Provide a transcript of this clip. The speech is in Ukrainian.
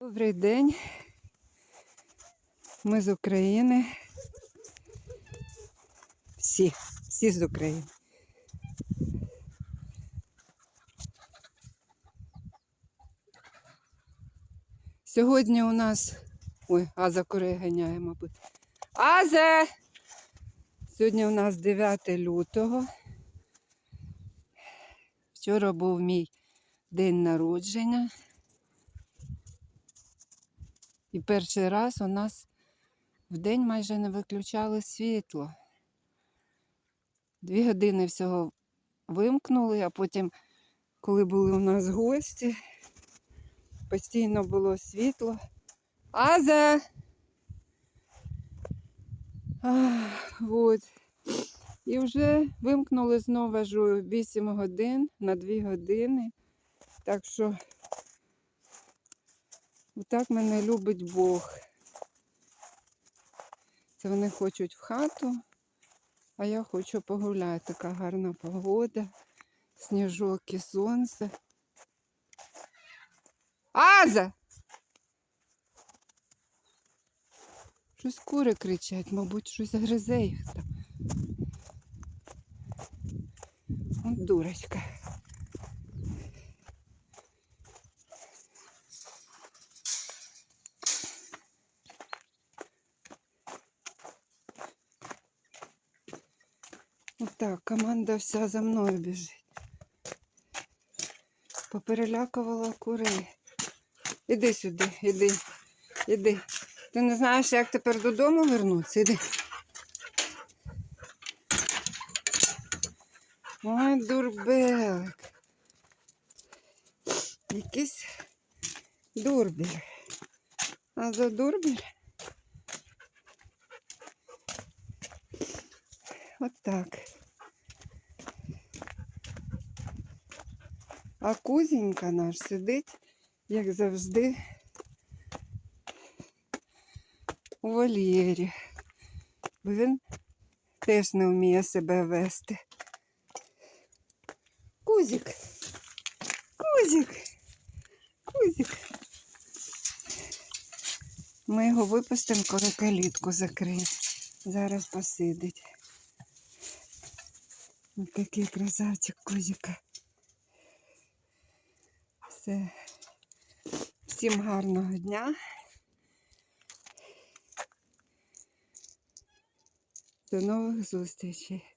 Добрий день. Ми з України. Всі, всі з України. Сьогодні у нас. Ой, Аза курей ганяє, мабуть. Азе! Сьогодні у нас 9 лютого. Вчора був мій день народження. І перший раз у нас в день майже не виключали світло. Дві години всього вимкнули, а потім, коли були у нас гості, постійно було світло. Аза! Ах, вот. І вже вимкнули знову ж 8 годин на 2 години. Так що Отак мене любить Бог. Це вони хочуть в хату, а я хочу погуляти. Така гарна погода, сніжок і сонце. Аза! Щось кури кричать, мабуть, щось гризе їх там. От дурочка. Отак, команда вся за мною біжить. Поперелякувала курей. Іди сюди, іди, іди. Ти не знаєш, як тепер додому вернутися? Іди. Ой, дурбелик. Якийсь дурбіль. А за дурбіль? Отак. А кузінька наш сидить, як завжди, у вольєрі. Бо він теж не вміє себе вести. Кузік. Кузік. Кузік. Ми його випустимо, коли калітку закриємо. Зараз посидить. Ось такий красавчик кузика. Все. Всім гарного дня. До нових зустрічей.